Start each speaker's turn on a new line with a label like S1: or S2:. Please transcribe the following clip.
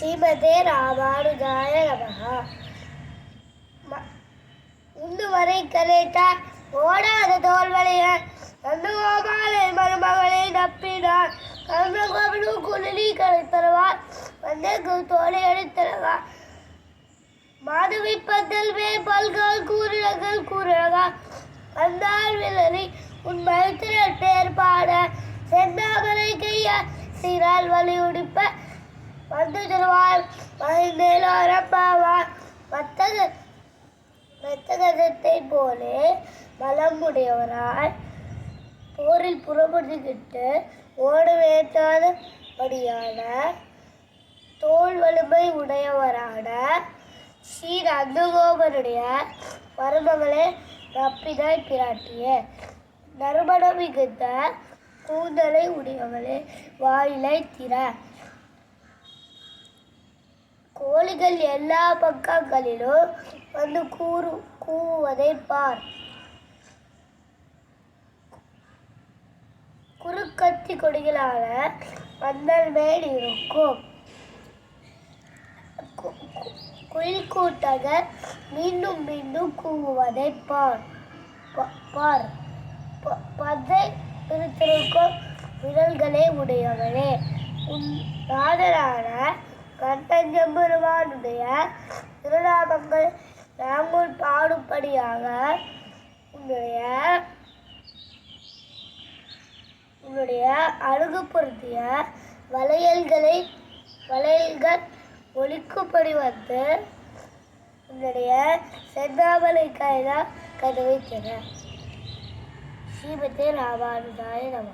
S1: ஸ்ரீமதே ராமானுஜாய நமகா ம- வரை கலைத்தா ஓடாத தோல்வளைய நந்தகோபாலை மருமகளை நப்பினார். கர்மகோபனு குழலி கலைத்தருவார். வந்த தோலை அடித்தருவார் மாதவி பந்தல் வே பல்கால் கூறினகள் கூறினகா வந்தால் விலறி உன் மருத்துவர் பேர் பாட. செந்தாமரை கைய சீரால் வழி உடிப்ப வந்து தருவார் மகிழ்ந்தேலாரப்பாவார் மத்தக மெத்தகத்தை போலே மலமுடையவராய் போரில் புறப்படுத்திக்கிட்டு ஓடவேற்றாதபடியான தோல் வலிமை உடையவரான ஸ்ரீ நந்தகோபனுடைய மருமகளே நப்பினாய் பிராட்டிய. நறுமணம் மிகுந்த கூந்தலை உடையவளே வாயிலை திற. கோழிகள் எல்லா பக்கங்களிலும் வந்து கூறு கூவுவதை பார். குறுக்கத்தி கொடிகளான மந்தல் மேல் இருக்கும். குயில் கூட்டங்கள் மீண்டும் மீண்டும் கூவுவதை பார். பார். ப- பதை பிரித்திருக்கும் விரல்களே உடையவனே. உன் நாதரான கட்டஞ்செம்பெருமானுடைய திருநாமங்கள் நாங்கள் பாடும்படியாக உன்னுடைய உன்னுடைய அழகு பொருத்திய வளையல்களை வளையல்கள் ஒழிக்கும்படி வந்து உன்னுடைய செந்தாமலை கைதா கதவை திற ஸ்ரீமதி ராமானுஜாய நம.